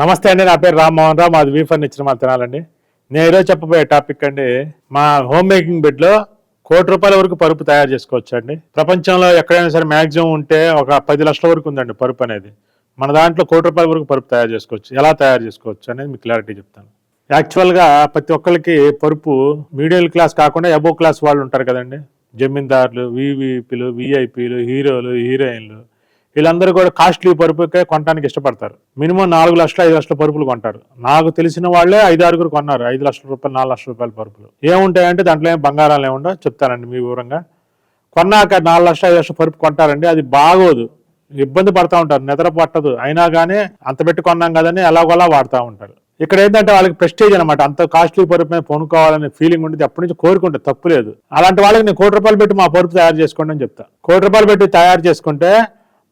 నమస్తే అండి నా పేరు రామ్మోహన్ రావు మాది వీ ఫర్నిచర్ మా తినాలండి. నేను ఈరోజు చెప్పబోయే టాపిక్ అండి మా హోమ్ మేకింగ్ బెడ్లో కోటి రూపాయల వరకు పరుపు తయారు చేసుకోవచ్చు అండి. ప్రపంచంలో ఎక్కడైనా సరే మ్యాక్సిమం ఉంటే ఒక పది లక్షల వరకు ఉందండి పరుపు అనేది. మన దాంట్లో కోటి రూపాయల వరకు పరుపు తయారు చేసుకోవచ్చు. ఎలా తయారు చేసుకోవచ్చు అనేది మీకు క్లారిటీ చెప్తాను. యాక్చువల్గా ప్రతి ఒక్కరికి పరుపు మీడియం క్లాస్ కాకుండా ఎబో క్లాస్ వాళ్ళు ఉంటారు కదండి. జమీందారులు వివిపిలు విఐపీలు హీరోలు హీరోయిన్లు. వీళ్ళందరూ కూడా కాస్ట్లీ పరుపుకే కొనడానికి ఇష్టపడతారు. మినిమం నాలుగు లక్షలు ఐదు లక్షల పరుపులు కొంటారు. నాకు తెలిసిన వాళ్ళే ఐదు ఆరుగురు కొన్నారు. ఐదు లక్షల రూపాయలు నాలుగు లక్షల రూపాయల పరుపులు. ఏముంటాయంటే దాంట్లో ఏం బంగారాలు ఏముండో చెప్తానండి మీ వివరంగా. కొన్నాక నాలుగు లక్షల ఐదు లక్షల పరుపు కొంటారండి. అది బాగోదు. ఇబ్బంది పడతా ఉంటారు. నిద్ర పట్టదు. అయినా కానీ అంత పెట్టి కొన్నాం కదని ఎలాగోలా వాడుతూ ఉంటారు. ఇక్కడ ఏంటంటే వాళ్ళకి ప్రెస్టేజ్ అనమాట అంత కాస్ట్లీ పరుపు మీద కొనుక్కోవాలనే ఫీలింగ్ ఉంటుంది అప్పటి నుంచి కోరుకుంటే తప్పు లేదు. అలాంటి వాళ్ళకి నేను కోటి రూపాయలు పెట్టి మా పరుపు తయారు చేసుకోండి అని చెప్తా. కోటి రూపాయలు పెట్టి తయారు చేసుకుంటే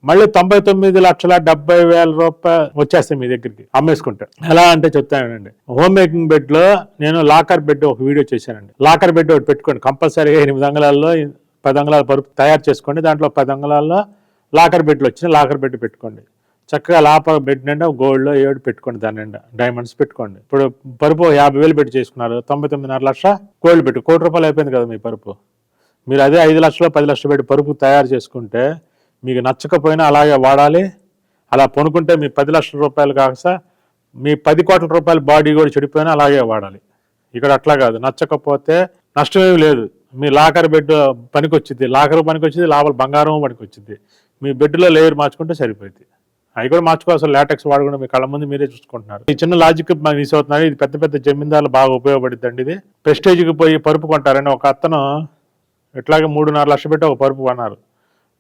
మళ్ళీ తొంభై తొమ్మిది లక్షల డెబ్బై వేల రూపాయలు వచ్చేస్తాయి మీ దగ్గరికి అమ్మేసుకుంటే. ఎలా అంటే చెప్తానండి. హోమ్ మేకింగ్ బెడ్లో నేను లాకర్ బెడ్ ఒక వీడియో చేశానండి. లాకర్ బెడ్ ఒకటి పెట్టుకోండి. కంపల్సరీగా ఎనిమిది అంగళాల్లో పది అంగళాల పరుపు తయారు చేసుకోండి. దాంట్లో పది అంగళాల్లో లాకర్ బెడ్లు వచ్చినాయి లాకర్ బెడ్ పెట్టుకోండి. చక్కగా లాప బెడ్ నిండా గోల్డ్లో ఏడు పెట్టుకోండి దాని నిండా. డైమండ్స్ పెట్టుకోండి. ఇప్పుడు పరుపు యాభై వేలు పెట్టి చేసుకున్నారు. తొంభై తొమ్మిదిన్నర లక్ష గోల్డ్ పెట్టు. కోటి రూపాయలు అయిపోయింది కదా మీ పరుపు. మీరు అదే ఐదు లక్షలు పది లక్షలు పెట్టి పరుపు తయారు చేసుకుంటే మీకు నచ్చకపోయినా అలాగే వాడాలి. అలా పొనుకుంటే మీ పది లక్షల రూపాయలు కాక మీ పది కోట్ల రూపాయల బాడీ కూడా చెడిపోయినా అలాగే వాడాలి. ఇక్కడ అట్లా కాదు. నచ్చకపోతే నష్టమేమి లేదు. మీ లాకర్ బెడ్ పనికొచ్చింది లాకర్ పనికొచ్చింది లోపల బంగారం పనికొచ్చింది మీ బెడ్లో లేయర్ మార్చుకుంటే సరిపోయింది అవి కూడా మార్చుకోవాల్సిన లాటెక్స్ వాడకుండా మీ కళ్ళ ముందు మీరే చూసుకుంటున్నారు. ఈ చిన్న లాజిక్ మిస్ అవుతున్నారు ఇది పెద్ద పెద్ద జమీందారులు బాగా ఉపయోగపడుతుందండి ఇది. ప్రెస్టేజ్కి పోయి పరుపు కొంటారని ఒక అతను ఇట్లాగే మూడున్నర లక్షలు పెట్టి ఒక పరుపు కొన్నారు.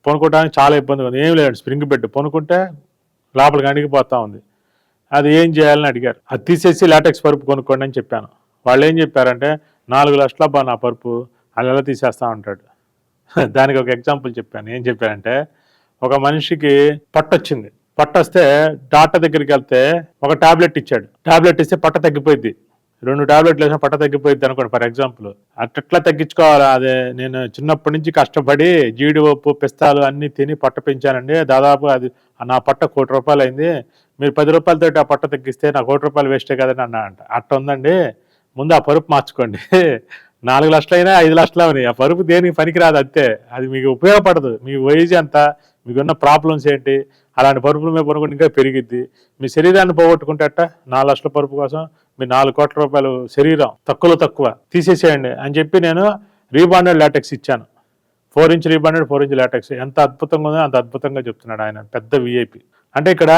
పొనుకోవడానికి చాలా ఇబ్బంది ఉంది. ఏం లేదండి స్ప్రింగ్ బెడ్. పొనుకుంటే లోపలికి అణిగిపోతా ఉంది. అది ఏం చేయాలని అడిగారు. అది తీసేసి లాటెక్స్ పరుపు కొనుక్కోండి అని చెప్పాను. వాళ్ళు ఏం చెప్పారంటే నాలుగు లక్షల బా నా పరుపు అది ఎలా తీసేస్తా ఉంటాడు దానికి ఒక ఎగ్జాంపుల్ చెప్పాను. ఏం చెప్పారంటే ఒక మనిషికి పట్టొచ్చింది పట్టొస్తే డాక్టర్ దగ్గరికి వెళ్తే ఒక టాబ్లెట్ ఇచ్చాడు. టాబ్లెట్ ఇస్తే పట్ట తగ్గిపోయింది రెండు టాబ్లెట్లు వేసిన పట్ట తగ్గిపోయింది అనుకోండి ఫర్ ఎగ్జాంపుల్. అట్లా తగ్గించుకోవాలి? అదే నేను చిన్నప్పటి నుంచి కష్టపడి జీడిపప్పు పిస్తాలు అన్ని తిని పట్ట పెంచానండి. దాదాపు అది నా పట్ట కోటి రూపాయలు అయింది. మీరు పది రూపాయలతో ఆ పట్ట తగ్గిస్తే నా కోటి రూపాయలు వేస్టే కదని అన్న అంట. అట్ట ఉందండి. ముందు ఆ పరుపు మార్చుకోండి. నాలుగు లక్షలైనా ఐదు లక్షలు అవని ఆ పరుపు దేనికి పనికిరాదు అంతే. అది మీకు ఉపయోగపడదు. మీ వయసు ఎంత? మీకున్న ప్రాబ్లమ్స్ ఏంటి? అలాంటి పరుపుల మీద పనుకుంటే ఇంకా పెరిగిద్ది. మీ శరీరాన్ని పోగొట్టుకుంటే నాలుగు లక్షల పరుపు కోసం మీ నాలుగు కోట్ల రూపాయలు శరీరం తక్కువలో తక్కువ తీసేసేయండి అని చెప్పి నేను రీబాండెడ్ లాటెక్స్ ఇచ్చాను. Four inch rebonded four inch latex. ఎంత అద్భుతంగా ఉందో అంత అద్భుతంగా చెప్తున్నాడు ఆయన. పెద్ద విఐపి అంటే ఇక్కడ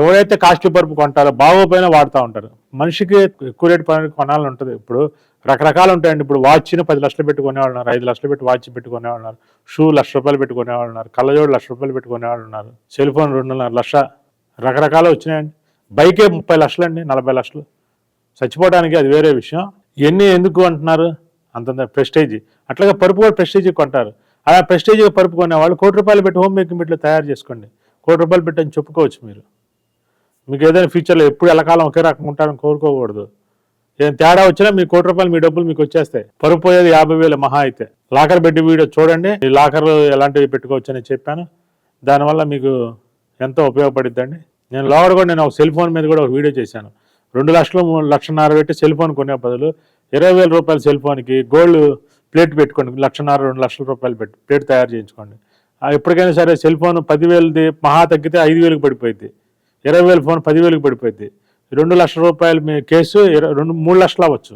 ఎవరైతే కాస్ట్లీ పరుపు కొంటారో బాగోపోయినా వాడుతూ ఉంటారు. మనిషికి ఎక్కువ రేటు పని కొనాలని ఉంటుంది. ఇప్పుడు రకరకాలు ఉంటాయండి. ఇప్పుడు వాచ్ని పది లక్షలు పెట్టుకునేవాళ్ళు ఉన్నారు ఐదు లక్షలు పెట్టి వాచ్ పెట్టుకునేవాళ్ళు ఉన్నారు షూ లక్ష రూపాయలు పెట్టుకునేవాళ్ళు ఉన్నారు కళ్ళజోడు లక్ష రూపాయలు పెట్టుకునేవాళ్ళు ఉన్నారు సెల్ ఫోన్ రెండున్నర లక్ష రకరకాలు వచ్చినాయండి. బైకే ముప్పై లక్షలు అండి నలభై లక్షలు. చచ్చిపోవడానికి అది వేరే విషయం. ఎన్ని ఎందుకు అంటున్నారు అంతంత ప్రెస్టేజ్. అట్లాగే పరుపు కూడా ప్రెస్టేజ్ కొంటారు. అలా ప్రెస్టేజ్ పరుపు కొనేవాళ్ళు కోటి రూపాయలు పెట్టి హోమ్ మేకింగ్ బిట్లు తయారు చేసుకోండి. కోటి రూపాయలు పెట్టి అని చెప్పుకోవచ్చు మీరు. మీకు ఏదైనా ఫ్యూచర్లో ఎప్పుడు ఎలకాలం ఒకే రకంగా ఉంటారని కోరుకోకూడదు. ఏం తేడా వచ్చినా మీ కోటి రూపాయలు మీ డబ్బులు మీకు వచ్చేస్తాయి. పరుపు పోయేది యాభై వేలు మహా అయితే. లాకర్ పెట్టి వీడియో చూడండి. ఈ లాకర్లు ఎలాంటివి పెట్టుకోవచ్చు అని చెప్పాను. దానివల్ల మీకు ఎంతో ఉపయోగపడిద్దండి. నేను లోవర్ కూడా నేను ఒక సెల్ ఫోన్ మీద కూడా ఒక వీడియో చేశాను. రెండు లక్షలు మూడు లక్షన్నర పెట్టి సెల్ ఫోన్ కొనే బదులు ఇరవై వేల రూపాయల సెల్ ఫోన్కి గోల్డ్ ప్లేట్ పెట్టుకోండి. లక్షన్నర రెండు లక్షల రూపాయలు పెట్టి ప్లేట్ తయారు చేయించుకోండి. ఎప్పటికైనా సరే సెల్ ఫోన్ పదివేలది మహా తగ్గితే ఐదు వేలకు పడిపోయింది ఇరవై వేల ఫోన్ పదివేలకు పడిపోయింది రెండు లక్షల రూపాయలు మీ కేసు రెండు మూడు లక్షలు అవ్వచ్చు.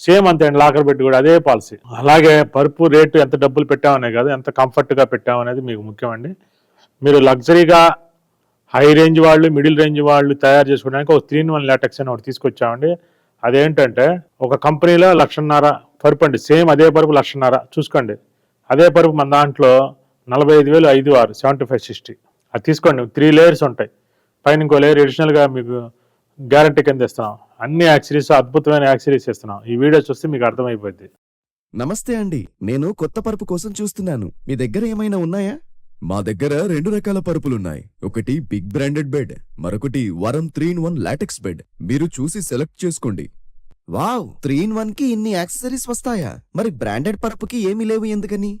సేమ్ అంతే అండి లాకర్ పెట్టి కూడా అదే పాలసీ. అలాగే పరుపు రేటు ఎంత డబ్బులు పెట్టామనే కాదు ఎంత కంఫర్ట్గా పెట్టామనేది మీకు ముఖ్యమండి మీరు లగ్జరీగా హై రేంజ్ వాళ్ళు మిడిల్ రేంజ్ వాళ్ళు తయారు చేసుకోవడానికి ఒక త్రీ ఇన్ వన్ లాటెక్స్ అని ఒకటి తీసుకొచ్చామండి. అదేంటంటే ఒక కంపెనీలో లక్షన్నర పరుపు అండి సేమ్ అదే పరుపు లక్షన్నర. చూసుకోండి. అదే పరుపు మన దాంట్లో నలభై ఐదు వేలు ఐదు ఆరు సెవెంటీ ఫైవ్ సిక్స్టీ అది తీసుకోండి త్రీ లేయర్స్ ఉంటాయి. పైన ఇంకో లేయర్ అడిషనల్గా మీకు గ్యారంటీ కింద ఇస్తున్నాం. అన్ని యాక్సరీస్ అద్భుతమైన యాక్సరీస్ ఇస్తున్నాం. ఈ వీడియో చూస్తే మీకు అర్థమైపోద్ది. నమస్తే అండి. నేను కొత్త పరుపు కోసం చూస్తున్నాను. మీ దగ్గర ఏమైనా ఉన్నాయా? మా దగ్గర రెండు రకాల పరుపులున్నాయి. ఒకటి బిగ్ బ్రాండెడ్ బెడ్ మరొకటి వరం three in one latex bed. మీరు చూసి సెలెక్ట్ చేసుకోండి. వావ్! త్రీ ఇన్ వన్కి ఇన్ని యాక్సెసరీస్ వస్తాయా? మరి బ్రాండెడ్ పరుపుకి ఏమీ లేవు ఎందుకని?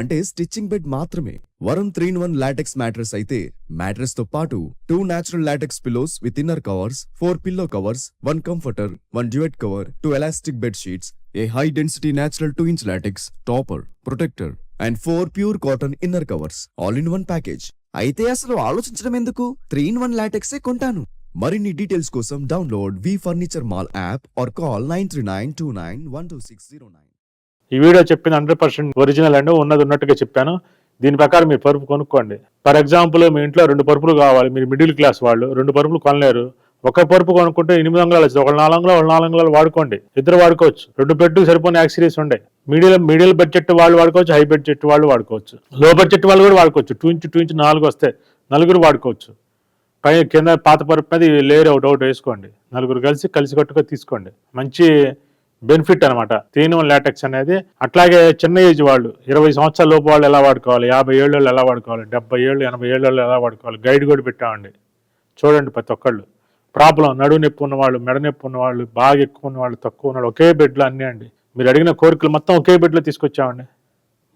అంటే స్టిచ్చింగ్ బెడ్ మాత్రమే. వరం three in one latex mattress అయితే మ్యాట్రెస్తో పాటు two natural latex pillows with inner covers four pillow covers one comforter one duvet cover two elastic bed sheets a high density natural two inch latex topper protector and four pure cotton inner covers. All in one package. అయితే అసలు ఆలోచించడం ఎందుకు? Three in one లాటెక్సే కొంటాను. మరిన్ని details కోసం download V furniture mall app or call nine three nine two nine one two six zero nine. ఈ video చెప్పింది hundred percent original అండి ఉన్నది ఉన్నట్టుగా చెప్పాను. దీని ప్రకారం మీరు పరుపు కొనుక్కోండి. ఫర్ ఎగ్జాంపుల్ మీ ఇంట్లో రెండు పరుపులు కావాలి మీరు మిడిల్ క్లాస్ వాళ్ళు రెండు పరుపులు కొనలేరు. ఒక పరుపు కొనుక్కుంటే ఎనిమిది వందలు వచ్చింది ఒక నాలుగు వందలు ఒక నాలుగు వందలు వాడుకోండి. ఇద్దరు వాడుకోవచ్చు. రెండు బెడ్ సరిపోయిన యాక్సిరీస్ ఉండే. మీడియం మిడిల్ బడ్జెట్ వాళ్ళు వాడుకోవచ్చు హై బడ్జెట్ వాళ్ళు వాడుకోవచ్చు. లో బడ్జెట్ వాళ్ళు కూడా వాడుకోవచ్చు. టూ ఇంచు టూ ఇంచు నాలుగు వస్తే నలుగురు వాడుకోవచ్చు. పై కింద పాత పరుపు మీద లేరు లేయర్ అవుట్ అవుట్ వేసుకోండి. నలుగురు కలిసి కలిసి కట్టుగా తీసుకోండి. మంచి బెనిఫిట్ అనమాట త్రీ వన్ లాటెక్స్ అనేది అట్లాగే చిన్న ఏజ్ వాళ్ళు ఇరవై సంవత్సరాల లోపు వాళ్ళు ఎలా వాడుకోవాలి యాభై ఏళ్ళు ఎలా వాడుకోవాలి డెబ్బై ఏళ్ళు ఎనభై ఏళ్ళు ఎలా వాడుకోవాలి గైడ్ కూడా పెట్టామండి. చూడండి ప్రతి ఒక్కళ్ళు. ప్రాబ్లం నడువు నొప్పి ఉన్నవాళ్ళు మెడ నొప్పి ఉన్నవాళ్ళు బాగా ఎక్కువ ఉన్నవాళ్ళు తక్కువ ఉన్నవాళ్ళు ఒకే బెడ్లో అన్నీ అండి. మీరు అడిగిన కోరికలు మొత్తం ఒకే బెడ్లో తీసుకొచ్చామండి.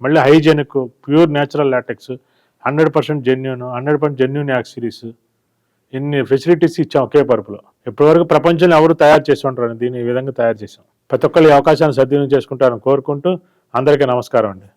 మళ్ళీ hygienic pure natural latex hundred percent genuine hundred percent genuine యాక్ సిరీస్ ఇన్ని ఫెసిలిటీస్ ఇచ్చాం ఒకే పరుపులో. ఇప్పటివరకు ప్రపంచంలో ఎవరు తయారు చేసి ఉంటారు దీన్ని ఈ విధంగా తయారు చేసాం ప్రతి ఒక్కళ్ళు ఈ అవకాశాన్ని సద్వినియోగం చేసుకుంటారని కోరుకుంటూ అందరికీ నమస్కారం అండి.